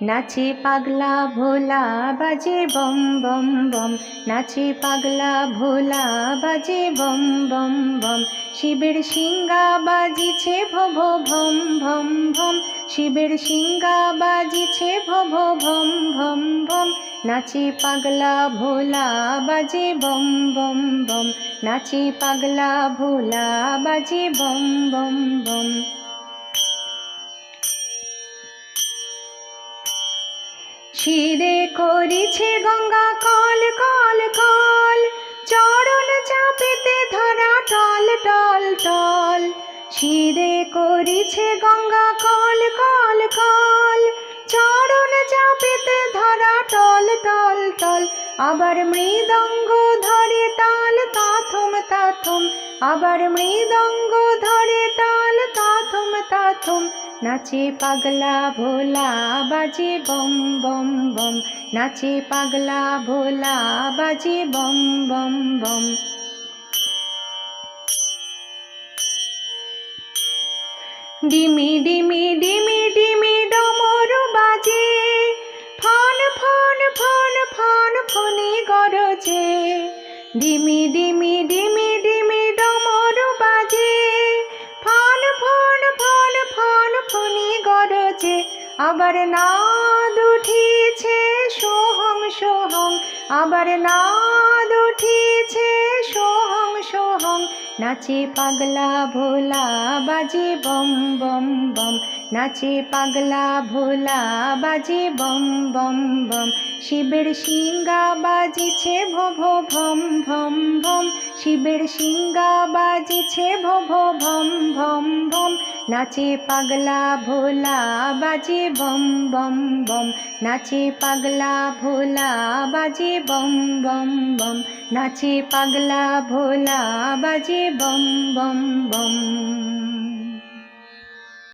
নাচে পাগলা ভোলা বাজে বম বম বম, নাচে পাগলা ভোলা বাজে বম বম বম। শিবের সিঙ্গা বাজিছে ভব ভম ভম ভম, শিবের সিঙ্গা বাজিছে ভব ভম ভম ভম। নাচে পাগলা ভোলা বাজে বম বম বম, নাচে পাগলা ভোলা বাজে বম বম বম। শিরে করিছে গঙ্গা কল কল কল। চরণ চাপেতে ধরা টল টল টল। শিরে করিছে গঙ্গা কল কল কল। চরণ চাপেতে ধরা টল টল টল। আবার মৃদঙ্গ ধরে তাল, তাথম তাথম। আবার মৃদঙ্গ ধরে তাল, তাথম তাথম। নাচে পাগলা ভোলা বাজে বম বম বম। নাচে পাগলা ভোলা বাজে বম বম বম। ডিমি ডিমি ডিমি ডিমি ডমরু বাজে। ফন ফন ফন ফন ফনি গরজে। ডিমি ডিমি ডিমি ডিমি আবার নাদ উঠিছে সোহং সোহং আবার নাদ উঠিছে সোহং সোহং নাচে পাগলা ভোলা বাজে বম বম বম। নাচে পাগলা ভোলা বাজে বম বম বম। শিবের সিঙ্গা বাজিছে ভব ভম ভম ভম। শিবের সিঙ্গা বাজিছে ভব ভম ভম ভম নাচে পাগলা ভোলা বাজে বম বম বম। নাচে পাগলা ভোলা বাজে বম বম বম। নাচে পাগলা ভোলা বাজে বম বম বম।